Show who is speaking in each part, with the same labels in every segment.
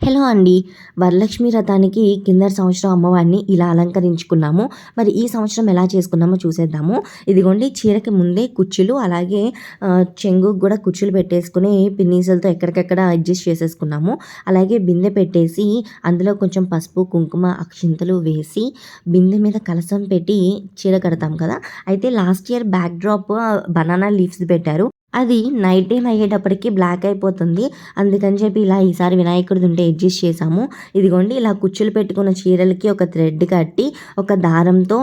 Speaker 1: Hello అండి. వరలక్ష్మి రథానికి కింద సంవత్సరం అమ్మవారిని ఇలా అలంకరించుకున్నాము. మరి ఈ సంవత్సరం ఎలా చేసుకున్నామో చూసేద్దాము. ఇదిగోండి చీరకి ముందే కుర్చీలు అలాగే చెంగు చెంగుకు కూడా కుర్చీలు పెట్టేసుకుని పిన్నీసులతో ఎక్కడికెక్కడ అడ్జస్ట్ చేసేసుకున్నాము. అలాగే బిందె పెట్టేసి అందులో కొంచెం పసుపు కుంకుమ అక్షింతలు వేసి బిందె మీద కలసం పెట్టి చీర కడతాం కదా. అయితే last year backdrop banana leaves పెట్టారు. అది నైట్ టైం అయ్యేటప్పటికి బ్లాక్ అయిపోతుంది. అందుకని చెప్పి ఇలా ఈసారి వినాయకుడిది ఉంటే అడ్జస్ట్ చేసాము ఇదిగోండి ఇలా కుచ్చులు పెట్టుకున్న చీరలకి ఒక థ్రెడ్ కట్టి ఒక దారంతో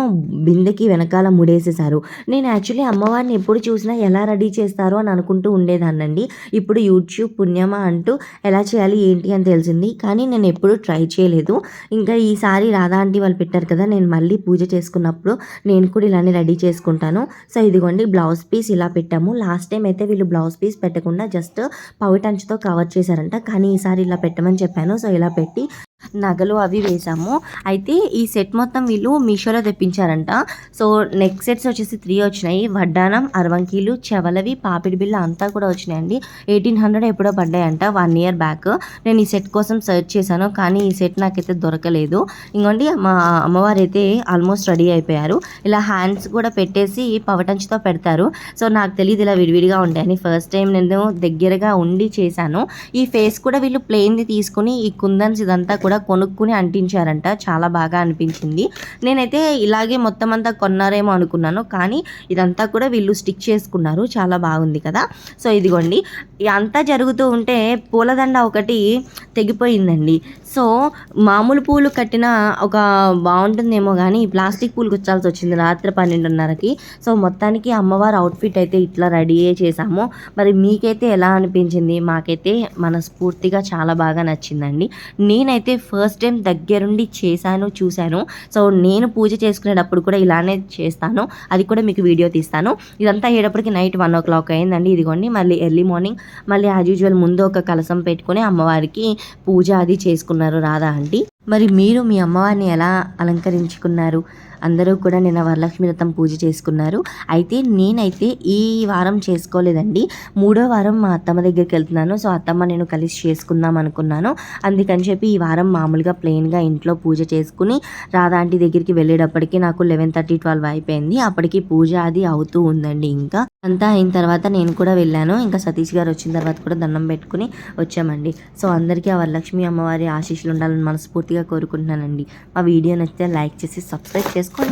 Speaker 1: బిందెకి వెనకాల ముడేసేసారు నేను యాక్చువల్లీ అమ్మవారిని ఎప్పుడు చూసినా ఎలా రెడీ చేస్తారో అని అనుకుంటూ ఉండేదాన్నండి. ఇప్పుడు యూట్యూబ్ పుణ్యమా అంటూ ఎలా చేయాలి ఏంటి అని తెలిసింది. కానీ నేను ఎప్పుడూ ట్రై చేయలేదు. ఇంకా ఈసారి రాధా ఆంటీ వాళ్ళు పెట్టారు కదా నేను మళ్ళీ పూజ చేసుకున్నప్పుడు నేను కూడా ఇలానే రెడీ చేసుకుంటాను. సో ఇదిగోండి బ్లౌజ్ పీస్ ఇలా పెట్టాము. లాస్ట్ టైం అయితే వీళ్ళు బ్లౌజ్ పీస్ పెట్టకుండా జస్ట్ పవిటంచుతో కవర్ చేశారంట. కానీ ఈసారి ఇలా పెట్టమని చెప్పాను. సో ఇలా పెట్టి నగలు అవి వేసాము. అయితే ఈ సెట్ మొత్తం వీళ్ళు మీషోలో తెప్పించారంట. సో నెక్ సెట్స్ వచ్చేసి త్రీ వచ్చినాయి. వడ్డానం అరవంకీలు చెవలవి పాపిడి బిళ్ళ అంతా కూడా వచ్చినాయండి. ఎయిటీన్ హండ్రెడ్ ఎప్పుడో పడ్డాయంట వన్ ఇయర్ బ్యాక్ నేను ఈ సెట్ కోసం సెర్చ్ చేశాను కానీ ఈ సెట్ నాకైతే దొరకలేదు. ఇంకోండి మా అమ్మవారు అయితే ఆల్మోస్ట్ రెడీ అయిపోయారు. ఇలా హ్యాండ్స్ కూడా పెట్టేసి పవటంచుతో పెడతారు. సో నాకు తెలియదు ఇలా విడివిడిగా ఉంటాయని. ఫస్ట్ టైం నేను దగ్గరగా ఉండి చేశాను. ఈ ఫేస్ కూడా వీళ్ళు ప్లెయిన్ది తీసుకుని ఈ కుందన్స్ ఇదంతా కూడా కొనుక్కుని అంటించారంట. చాలా బాగా అనిపించింది. నేనైతే ఇలాగే మొత్తం అంతా కొన్నారేమో అనుకున్నాను. కానీ ఇదంతా కూడా వీళ్ళు స్టిక్ చేసుకున్నారు. చాలా బాగుంది కదా. సో ఇదిగోండి. అంతా జరుగుతూ ఉంటే పూలదండ ఒకటి తెగిపోయిందండి. సో మామూలు పూలు కట్టిన ఒక బాగుంటుందేమో కానీ ప్లాస్టిక్ పూలు కుచ్చాల్సి వచ్చింది రాత్రి పన్నెండున్నరకి. సో మొత్తానికి అమ్మవారు అవుట్ఫిట్ అయితే ఇట్లా రెడీ చేసాము మరి మీకైతే ఎలా అనిపించింది? మాకైతే మనస్ఫూర్తిగా చాలా బాగా నచ్చిందండి. నేనైతే ఫస్ట్ టైం దగ్గరుండి చేశాను చూశాను. సో నేను పూజ చేసుకునేటప్పుడు కూడా ఇలానే చేస్తాను. అది కూడా మీకు వీడియో తీస్తాను. ఇదంతా అయ్యేటప్పటికి నైట్ వన్ ఓ క్లాక్ అయిందండి. ఇదిగోండి మళ్ళీ ఎర్లీ మార్నింగ్ మళ్ళీ యాజ్ యూజువల్ ముందు ఒక కలసం పెట్టుకుని అమ్మవారికి పూజ అది చేసుకున్నారు రాధా ఆంటీ. మరి మీరు మీ అమ్మవారిని ఎలా అలంకరించుకున్నారు? అందరూ కూడా నిన్న వరలక్ష్మి వ్రతం పూజ చేసుకున్నారు. అయితే నేనైతే ఈ వారం చేసుకోలేదండి. మూడో వారం మా అత్తమ్మ దగ్గరికి వెళ్తున్నాను. సో అత్తమ్మ నేను కలిసి చేసుకుందాం అనుకున్నాను. అందుకని చెప్పి ఈ వారం మామూలుగా ప్లెయిన్గా ఇంట్లో పూజ చేసుకుని రాధా ఆంటీ దగ్గరికి వెళ్ళేటప్పటికి నాకు లెవెన్ థర్టీ ట్వెల్వ్ అయిపోయింది. అప్పటికి పూజ అది అవుతూ ఉందండి ఇంకా. అంతా అయిన తర్వాత నేను కూడా వెళ్ళాను. ఇంకా సతీష్ గారు వచ్చిన తర్వాత కూడా దండం పెట్టుకుని వచ్చామండి. సో అందరికీ ఆ వరలక్ష్మి అమ్మవారి ఆశీస్సులు ఉండాలని మనస్ఫూర్తిగా మనస్ఫూర్తిగా కోరుకుంటున్నానండి. మా వీడియో నచ్చితే లైక్ చేసి సబ్స్క్రైబ్ చేసుకోండి.